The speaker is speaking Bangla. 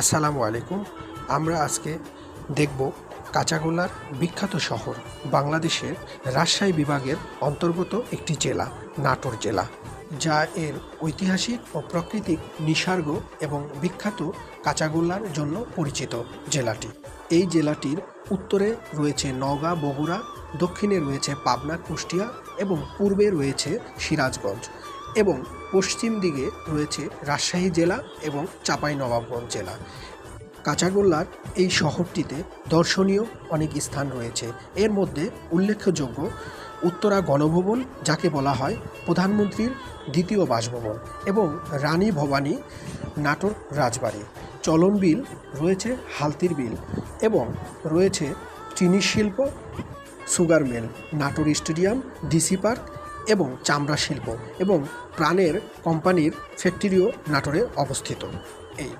আসসালামু আলাইকুম। আমরা আজকে দেখব কাঁচাগোলার বিখ্যাত শহর, বাংলাদেশের রাজশাহী বিভাগের অন্তর্গত একটি জেলা, নাটোর জেলা, যা এর ঐতিহাসিক ও প্রাকৃতিক নিসর্গ এবং বিখ্যাত কাঁচাগোল্লার জন্য পরিচিত জেলাটি। এই জেলাটির উত্তরে রয়েছে নওগাঁ, বগুড়া, দক্ষিণে রয়েছে পাবনা, কুষ্টিয়া এবং পূর্বে রয়েছে সিরাজগঞ্জ। এবং পশ্চিম দিকে রয়েছে রাজশাহী জেলা এবং চাঁপাইনবাবগঞ্জ জেলা। কাঁচাগোল্লার এই শহরটিতে দর্শনীয় অনেক স্থান রয়েছে। এর মধ্যে উল্লেখযোগ্য উত্তরা গণভবন, যাকে বলা হয় প্রধানমন্ত্রীর দ্বিতীয় বাসভবন, এবং রানী ভবানী নাটোর রাজবাড়ি। চলন বিল রয়েছে হালতির বিল এবং রয়েছে চিনি শিল্প, sugar mill, Natore stadium, DC park এবং চামড়া শিল্প এবং প্রাণের কোম্পানির ফ্যাক্টরিও নাটোরে অবস্থিত। এই